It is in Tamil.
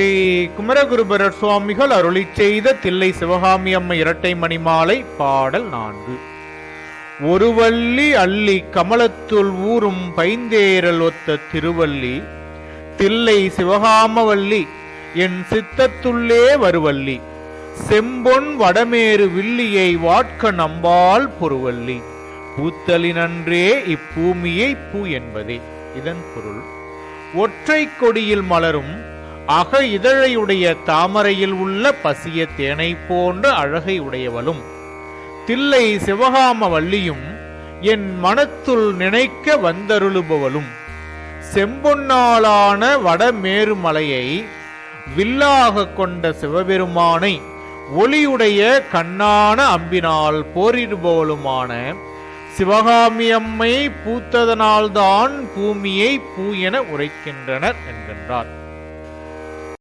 ஸ்ரீ குமரகுருபரர் சுவாமிகள் அருளி செய்த தில்லை சிவகாமி அம்மை இரட்டை மணிமாலை பாடல் நான்கு. ஒரு வள்ளி அள்ளி கமலத்துள் ஊறும் பைந்தேரல் ஒத்த திருவள்ளி தில்லை சிவகாமவல்லி என் சித்தத்துள்ளே வருவள்ளி செம்பொன் வடமேறு வில்லியை வாட்க நம்பால் பொருவல்லி பூத்தலினன்றே இப்பூமியை பூ என்பதே. இதன் பொருள் ஒற்றை கொடியில் மலரும் அக இதழையுடைய தாமரையில் உள்ள பசிய தேனை போன்ற அழகை உடையவளும் தில்லை சிவகாம வள்ளியும் என் மனத்துள் நினைக்க வந்தருளுபவளும். செம்பொன்னாலான வடமேருமலையை வில்லாக கொண்ட சிவபெருமானை ஒளியுடைய கண்ணான அம்பினால் போரிடுபவளுமான சிவகாமியம்மை பூத்ததனால்தான் பூமியை பூ என உரைக்கின்றனர் என்கின்றார்